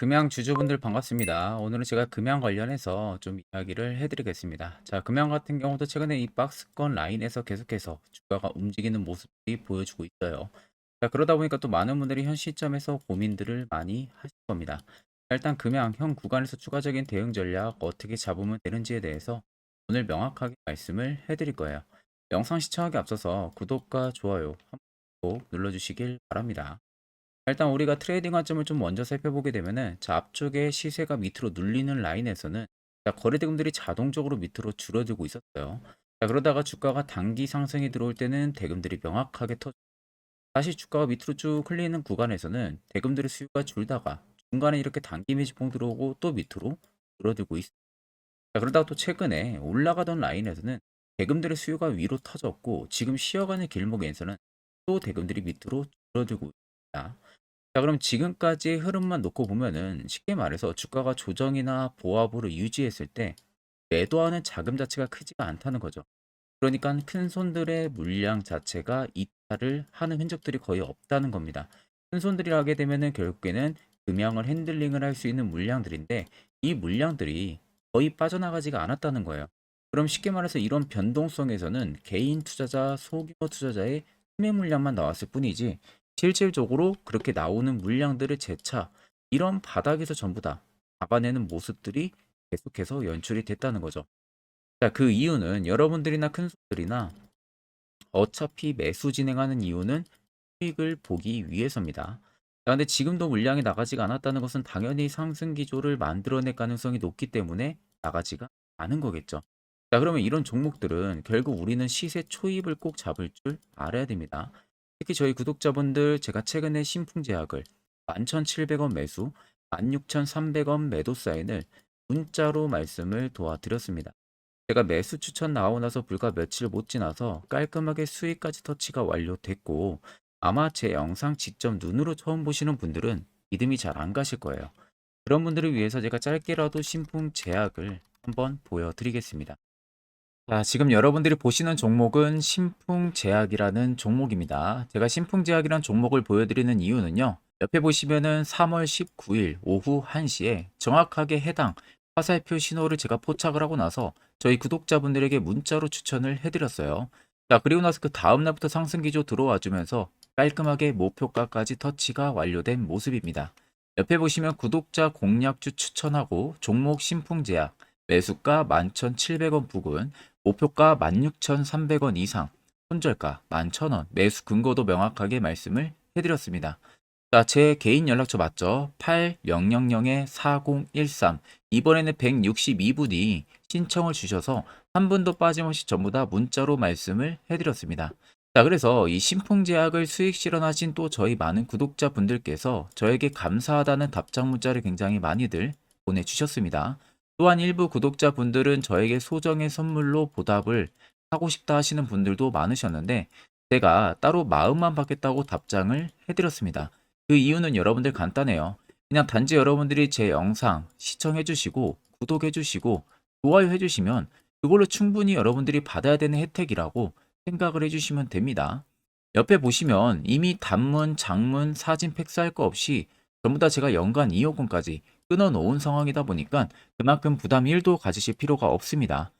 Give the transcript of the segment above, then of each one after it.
자, 금양 주주분들 반갑습니다. 오늘은 제가 금양 관련해서 좀 이야기를 해드리겠습니다. 자, 금양 같은 경우도 최근에 이 박스권 라인에서 계속해서 주가가 움직이는 모습이 보여주고 있어요. 자, 그러다 보니까 또 많은 분들이 현 시점에서 고민들을 많이 하실 겁니다. 자, 일단 금양 현 구간에서 추가적인 대응 전략 어떻게 잡으면 되는지에 대해서 오늘 명확하게 말씀을 해드릴 거예요. 영상 시청하기 앞서서 구독과 좋아요 한 번 꼭 눌러주시길 바랍니다. 일단 우리가 트레이딩 관점을 좀 먼저 살펴보게 되면은 자 앞쪽에 시세가 밑으로 눌리는 라인에서는 자 거래대금들이 자동적으로 밑으로 줄어들고 있었어요. 자 그러다가 주가가 단기 상승이 들어올 때는 대금들이 명확하게 터 다시 주가가 밑으로 쭉 흘리는 구간에서는 대금들의 수요가 줄다가 중간에 이렇게 단기 매집봉 들어오고 또 밑으로 줄어들고. 자 그러다가 또 최근에 올라가던 라인에서는 대금들의 수요가 위로 터졌고 지금 쉬어가는 길목에서는 또 대금들이 밑으로 줄어들고 있습니다. 자, 그럼 지금까지의 흐름만 놓고 보면은 쉽게 말해서 주가가 조정이나 보합으로 유지했을 때 매도하는 자금 자체가 크지가 않다는 거죠. 그러니까 큰 손들의 물량 자체가 이탈을 하는 흔적들이 거의 없다는 겁니다. 큰 손들이 하게 되면은 결국에는 금양을 핸들링을 할 수 있는 물량들인데 이 물량들이 거의 빠져나가지가 않았다는 거예요. 그럼 쉽게 말해서 이런 변동성에서는 개인 투자자, 소규모 투자자의 투매 물량만 나왔을 뿐이지 실질적으로 그렇게 나오는 물량들을 재차 이런 바닥에서 전부 다 잡아내는 모습들이 계속해서 연출이 됐다는 거죠. 자, 그 이유는 여러분들이나 큰 손들이나 어차피 매수 진행하는 이유는 수익을 보기 위해서입니다. 자, 근데 지금도 물량이 나가지가 않았다는 것은 당연히 상승 기조를 만들어낼 가능성이 높기 때문에 나가지가 않은 거겠죠. 자, 그러면 이런 종목들은 결국 우리는 시세 초입을 꼭 잡을 줄 알아야 됩니다. 특히 저희 구독자분들 제가 최근에 신풍 제약을 11,700원 매수, 16,300원 매도 사인을 문자로 말씀을 도와드렸습니다. 제가 매수 추천 나오고 나서 불과 며칠 못 지나서 깔끔하게 수익까지 터치가 완료됐고 아마 제 영상 직접 눈으로 처음 보시는 분들은 믿음이 잘 안 가실 거예요. 그런 분들을 위해서 제가 짧게라도 신풍 제약을 한번 보여드리겠습니다. 자, 지금 여러분들이 보시는 종목은 신풍제약이라는 종목입니다. 제가 신풍제약이라는 종목을 보여드리는 이유는요. 옆에 보시면은 3월 19일 오후 1시에 정확하게 해당 화살표 신호를 제가 포착을 하고 나서 저희 구독자분들에게 문자로 추천을 해드렸어요. 자, 그리고 나서 그 다음날부터 상승 기조 들어와 주면서 깔끔하게 목표가까지 터치가 완료된 모습입니다. 옆에 보시면 구독자 공략주 추천하고 종목 신풍제약 매수가 11,700원 부근 목표가 16,300원 이상, 손절가 11,000원, 매수 근거도 명확하게 말씀을 해드렸습니다. 자, 제 개인 연락처 맞죠? 8000-4013. 이번에는 162분이 신청을 주셔서 한 분도 빠짐없이 전부 다 문자로 말씀을 해드렸습니다. 자, 그래서 이 신풍제약을 수익 실현하신 또 저희 많은 구독자분들께서 저에게 감사하다는 답장 문자를 굉장히 많이들 보내주셨습니다. 또한 일부 구독자분들은 저에게 소정의 선물로 보답을 하고 싶다 하시는 분들도 많으셨는데 제가 따로 마음만 받겠다고 답장을 해드렸습니다. 그 이유는 여러분들 간단해요. 그냥 단지 여러분들이 제 영상 시청해주시고 구독해주시고 좋아요 해주시면 그걸로 충분히 여러분들이 받아야 되는 혜택이라고 생각을 해주시면 됩니다. 옆에 보시면 이미 단문, 장문, 사진 팩스할 거 없이 전부 다 제가 연간 2억 원까지 끊어놓은 상황이다 보니까 그만큼 부담 1도 가지실 필요가 없습니다.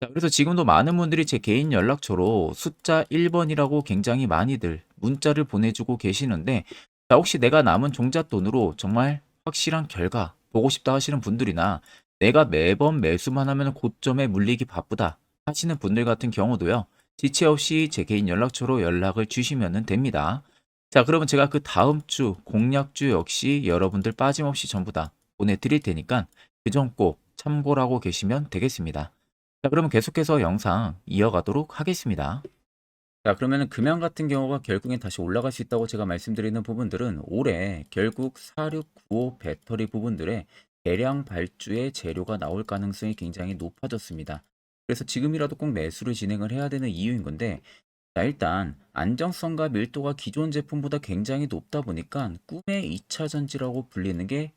자, 그래서 지금도 많은 분들이 제 개인 연락처로 숫자 1번이라고 굉장히 많이들 문자를 보내주고 계시는데 자, 혹시 내가 남은 종잣돈으로 정말 확실한 결과 보고 싶다 하시는 분들이나 내가 매번 매수만 하면 고점에 물리기 바쁘다 하시는 분들 같은 경우도요. 지체 없이 제 개인 연락처로 연락을 주시면 됩니다. 자, 그러면 제가 그 다음 주 공략주 역시 여러분들 빠짐없이 전부 다 보내드릴 테니까 그 점 꼭 참고를 하고 계시면 되겠습니다. 자, 그러면 계속해서 영상 이어가도록 하겠습니다. 자, 그러면 금양 같은 경우가 결국엔 다시 올라갈 수 있다고 제가 말씀드리는 부분들은 올해 결국 4695 배터리 부분들의 대량 발주의 재료가 나올 가능성이 굉장히 높아졌습니다. 그래서 지금이라도 꼭 매수를 진행을 해야 되는 이유인 건데, 자, 일단 안정성과 밀도가 기존 제품보다 굉장히 높다 보니까 꿈의 2차 전지라고 불리는 게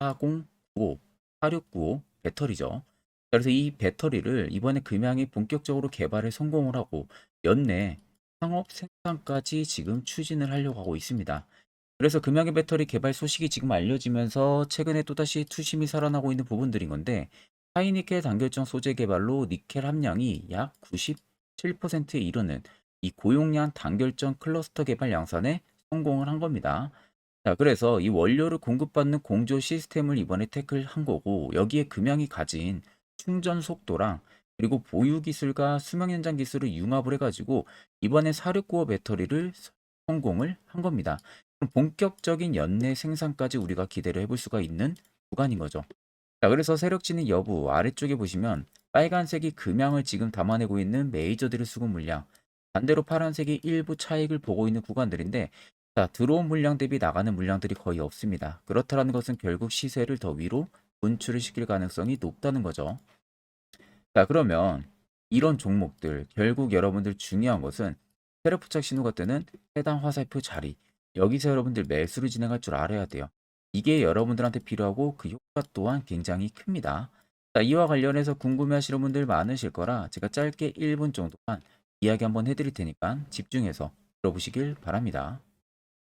4095, 4695 배터리죠. 그래서 이 배터리를 이번에 금양이 본격적으로 개발에 성공을 하고 연내 상업 생산까지 지금 추진을 하려고 하고 있습니다. 그래서 금양의 배터리 개발 소식이 지금 알려지면서 최근에 또다시 투심이 살아나고 있는 부분들인 건데 하이니켈 단결정 소재 개발로 니켈 함량이 약 97%에 이르는 이 고용량 단결정 클러스터 개발 양산에 성공을 한 겁니다. 자, 그래서 이 원료를 공급받는 공조 시스템을 이번에 태클한 거고 여기에 금양이 가진 충전 속도랑 그리고 보유 기술과 수명 연장 기술을 융합을 해가지고 이번에 469호 배터리를 성공을 한 겁니다. 그럼 본격적인 연내 생산까지 우리가 기대를 해볼 수가 있는 구간인 거죠. 자, 그래서 세력진의 여부 아래쪽에 보시면 빨간색이 금양을 지금 담아내고 있는 메이저들의 수급 물량, 반대로 파란색이 일부 차익을 보고 있는 구간들인데 자, 들어온 물량 대비 나가는 물량들이 거의 없습니다. 그렇다는 것은 결국 시세를 더 위로 분출을 시킬 가능성이 높다는 거죠. 자, 그러면 이런 종목들 결국 여러분들 중요한 것은 세력 부착 신호가 뜨는 해당 화살표 자리 여기서 여러분들 매수를 진행할 줄 알아야 돼요. 이게 여러분들한테 필요하고 그 효과 또한 굉장히 큽니다. 자, 이와 관련해서 궁금해하시는 분들 많으실 거라 제가 짧게 1분 정도만 이야기 한번 해드릴 테니까 집중해서 들어보시길 바랍니다.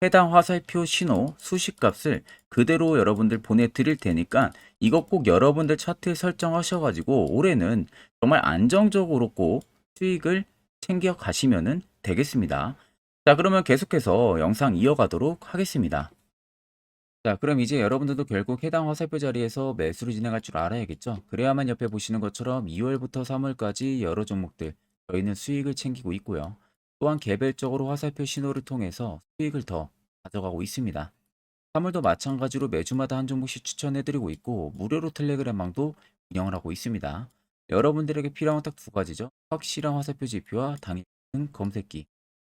해당 화살표 신호 수식 값을 그대로 여러분들 보내드릴 테니까 이것 꼭 여러분들 차트에 설정하셔가지고 올해는 정말 안정적으로 꼭 수익을 챙겨 가시면 되겠습니다. 자, 그러면 계속해서 영상 이어가도록 하겠습니다. 자, 그럼 이제 여러분들도 결국 해당 화살표 자리에서 매수를 진행할 줄 알아야겠죠? 그래야만 옆에 보시는 것처럼 2월부터 3월까지 여러 종목들 저희는 수익을 챙기고 있고요. 또한 개별적으로 화살표 신호를 통해서 수익을 더 가져가고 있습니다. 3월도 마찬가지로 매주마다 한 종목씩 추천해드리고 있고 무료로 텔레그램망도 운영을 하고 있습니다. 여러분들에게 필요한 건딱두 가지죠. 확실한 화살표 지표와 당일 검색기.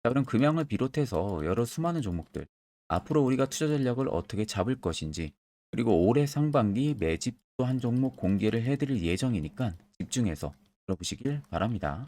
자, 그럼 금양을 비롯해서 여러 수많은 종목들 앞으로 우리가 투자 전략을 어떻게 잡을 것인지 그리고 올해 상반기 매집도 한 종목 공개를 해드릴 예정이니까 집중해서 들어보시길 바랍니다.